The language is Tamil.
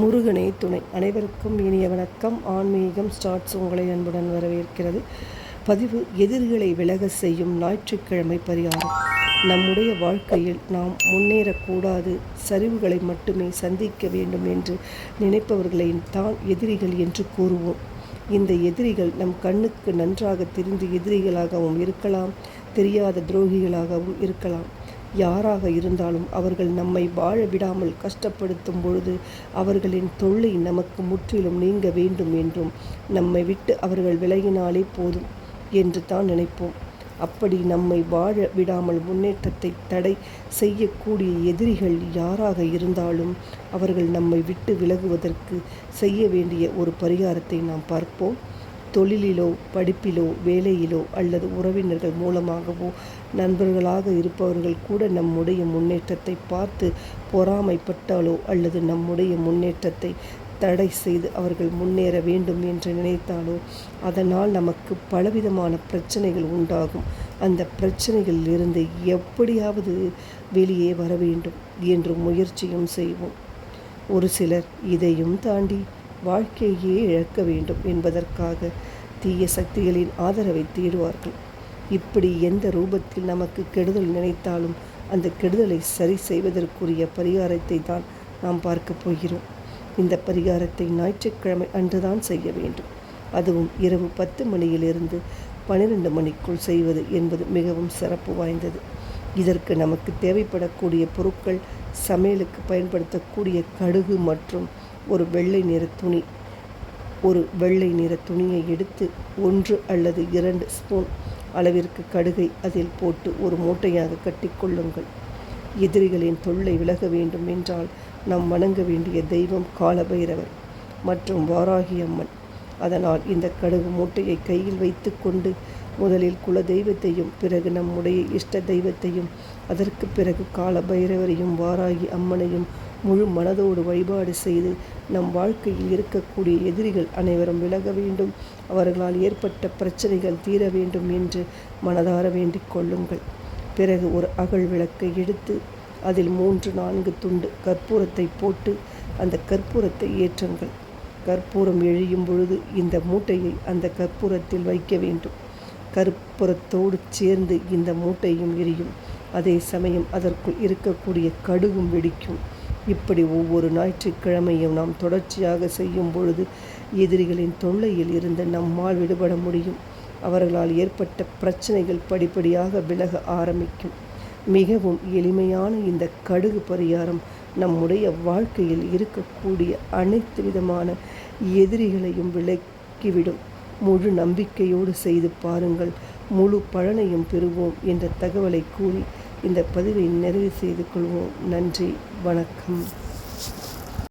முருகனே துணை. அனைவருக்கும் இனிய வணக்கம். ஆன்மீகம் ஸ்டார்ட்ஸ் உங்களை அன்புடன் வரவேற்கிறது. பதிவு எதிர்களை விலக செய்யும் ஞாயிற்றுக்கிழமை பரிகாரம். நம்முடைய வாழ்க்கையில் நாம் முன்னேறக்கூடாது. சரிவுகளை மட்டுமே சந்திக்க வேண்டும் என்று நினைப்பவர்களை தான் எதிரிகள் என்று கூறுவோம். இந்த எதிரிகள் நம் கண்ணுக்கு நன்றாக தெரிந்து எதிரிகளாகவும் இருக்கலாம். தெரியாத துரோகிகளாகவும் இருக்கலாம். யாராக இருந்தாலும் அவர்கள் நம்மை வாழ விடாமல் கஷ்டப்படுத்தும் பொழுது அவர்களின் தொல்லை நமக்கு முற்றிலும் நீங்க வேண்டும் என்றும் நம்மை விட்டு அவர்கள் விலகினாலே போதும் என்று தான் நினைப்போம். அப்படி நம்மை வாழ விடாமல் முன்னேற்றத்தை தடை செய்யக்கூடிய எதிரிகள் யாராக இருந்தாலும் அவர்கள் நம்மை விட்டு விலகுவதற்கு செய்ய வேண்டிய ஒரு பரிகாரத்தை நாம் பார்ப்போம். தொழிலிலோ படிப்பிலோ வேலையிலோ அல்லது உறவினர்கள் மூலமாகவோ நண்பர்களாக இருப்பவர்கள் கூட நம்முடைய முன்னேற்றத்தை பார்த்து பொறாமைப்பட்டாலோ அல்லது நம்முடைய முன்னேற்றத்தை தடை செய்து அவர்கள் முன்னேற வேண்டும் என்று நினைத்தாலோ அதனால் நமக்கு பலவிதமான பிரச்சனைகள் உண்டாகும். அந்த பிரச்சனைகளில் இருந்து எப்படியாவது வெளியே வர வேண்டும் என்று முயற்சியும் செய்வோம். ஒரு சிலர் இதையும் தாண்டி வாழ்க்கையே இழக்க வேண்டும் என்பதற்காக தீய சக்திகளின் ஆதரவை தேடுவார்கள். இப்படி எந்த ரூபத்தில் நமக்கு கெடுதல் நினைத்தாலும் அந்த கெடுதலை சரி செய்வதற்குரிய பரிகாரத்தை தான் நாம் பார்க்க போகிறோம். இந்த பரிகாரத்தை ஞாயிற்றுக்கிழமை அன்றுதான் செய்ய வேண்டும். அதுவும் இரவு பத்து மணியிலிருந்து பனிரெண்டு மணிக்குள் செய்வது என்பது மிகவும் சிறப்பு வாய்ந்தது. இதற்கு நமக்கு தேவைப்படக்கூடிய பொருட்கள் சமையலுக்கு பயன்படுத்தக்கூடிய கடுகு மற்றும் ஒரு வெள்ளை நிற துணி. ஒரு வெள்ளை நிற துணியை எடுத்து ஒன்று அல்லது இரண்டு ஸ்பூன் அளவிற்கு கடுகை அதில் போட்டு ஒரு மூட்டையாக கட்டிக்கொள்ளுங்கள் எதிரிகளின் தொல்லை விலக வேண்டும் என்றால் நாம் வணங்க வேண்டிய தெய்வம் காலபைரவர் மற்றும் வாராகி அம்மன். அதனால் இந்த கடுகு மூட்டையை கையில் வைத்து கொண்டு முதலில் குல தெய்வத்தையும் பிறகு நம்முடைய இஷ்ட தெய்வத்தையும் அதற்கு பிறகு கால பைரவரையும் வாராகி அம்மனையும் முழு மனதோடு வழிபாடு செய்து நம் வாழ்க்கையில் இருக்கக்கூடிய எதிரிகள் அனைவரும் விலக வேண்டும். அவர்களால் ஏற்பட்ட பிரச்சனைகள் தீர வேண்டும் என்று மனதார வேண்டிக் கொள்ளுங்கள். பிறகு ஒரு அகல் விளக்கை எடுத்து அதில் மூன்று நான்கு துண்டு கற்பூரத்தை போட்டு அந்த கற்பூரத்தை ஏற்றுங்கள். கற்பூரம் எழியும் பொழுது இந்த மூட்டையை அந்த கற்பூரத்தில் வைக்க வேண்டும். கற்பூரத்தோடு சேர்ந்து இந்த மூட்டையும் எரியும். அதே சமயம் அதற்குள் இருக்கக்கூடிய கடுகும் வெடிக்கும். இப்படி ஒவ்வொரு ஞாயிற்றுக்கிழமையும் நாம் தொடர்ச்சியாக செய்யும் பொழுது எதிரிகளின் தொல்லையில் இருந்து நம்மால் விடுபட முடியும். அவர்களால் ஏற்பட்ட பிரச்சனைகள் படிப்படியாக விலக ஆரம்பிக்கும். மிகவும் எளிமையான இந்த கடுகு பரிகாரம் நம்முடைய வாழ்க்கையில் இருக்கக்கூடிய அனைத்து விதமான எதிரிகளையும் விலக்கிவிடும். முழு நம்பிக்கையோடு செய்து பாருங்கள். முழு பலனையும் பெறுவோம் என்ற தகவலை கூறி இந்த பதிவை நிறைவு செய்து கொள்வோம். நன்றி. வணக்கம்.